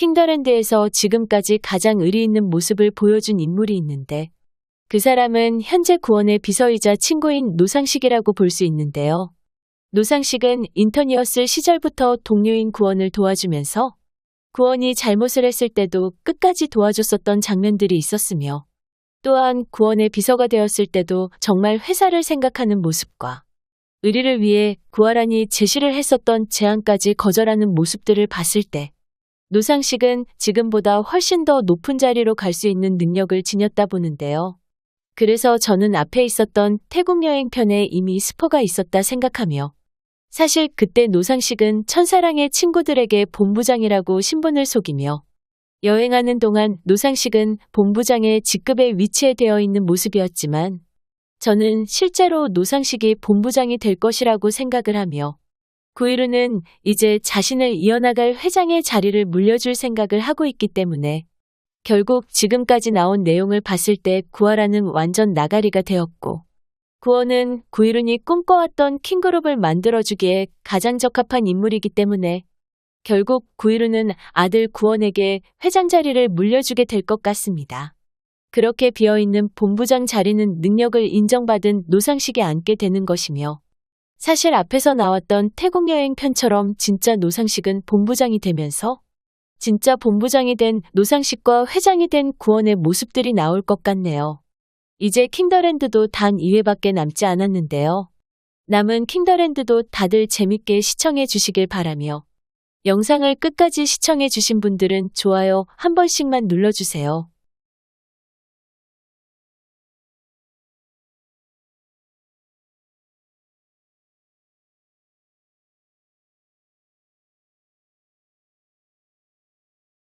킹더랜드에서 지금까지 가장 의리 있는 모습을 보여준 인물이 있는데 그 사람은 현재 구원의 비서이자 친구인 노상식이라고 볼 수 있는데요. 노상식은 인턴이었을 시절부터 동료인 구원을 도와주면서 구원이 잘못을 했을 때도 끝까지 도와줬었던 장면들이 있었으며 또한 구원의 비서가 되었을 때도 정말 회사를 생각하는 모습과 의리를 위해 구하란이 제시를 했었던 제안까지 거절하는 모습들을 봤을 때 노상식은 지금보다 훨씬 더 높은 자리로 갈 수 있는 능력을 지녔다 보는데요. 그래서 저는 앞에 있었던 태국 여행 편에 이미 스포가 있었다 생각하며 사실 그때 노상식은 천사랑의 친구들에게 본부장이라고 신분을 속이며 여행하는 동안 노상식은 본부장의 직급에 위치되어 있는 모습이었지만 저는 실제로 노상식이 본부장이 될 것이라고 생각을 하며 구이루는 이제 자신을 이어나갈 회장의 자리를 물려줄 생각을 하고 있기 때문에 결국 지금까지 나온 내용을 봤을 때 구하라는 완전 나가리가 되었고 구원은 구이룬이 꿈꿔왔던 킹그룹을 만들어주기에 가장 적합한 인물이기 때문에 결국 구이룬은 아들 구원에게 회장 자리를 물려주게 될 것 같습니다. 그렇게 비어있는 본부장 자리는 능력을 인정받은 노상식이 앉게 되는 것이며 사실 앞에서 나왔던 태국 여행 편처럼 진짜 노상식은 본부장이 되면서 진짜 본부장이 된 노상식과 회장이 된 구원의 모습들이 나올 것 같네요. 이제 킹더랜드도 단 2회밖에 남지 않았는데요. 남은 킹더랜드도 다들 재밌게 시청해 주시길 바라며 영상을 끝까지 시청해 주신 분들은 좋아요 한 번씩만 눌러주세요.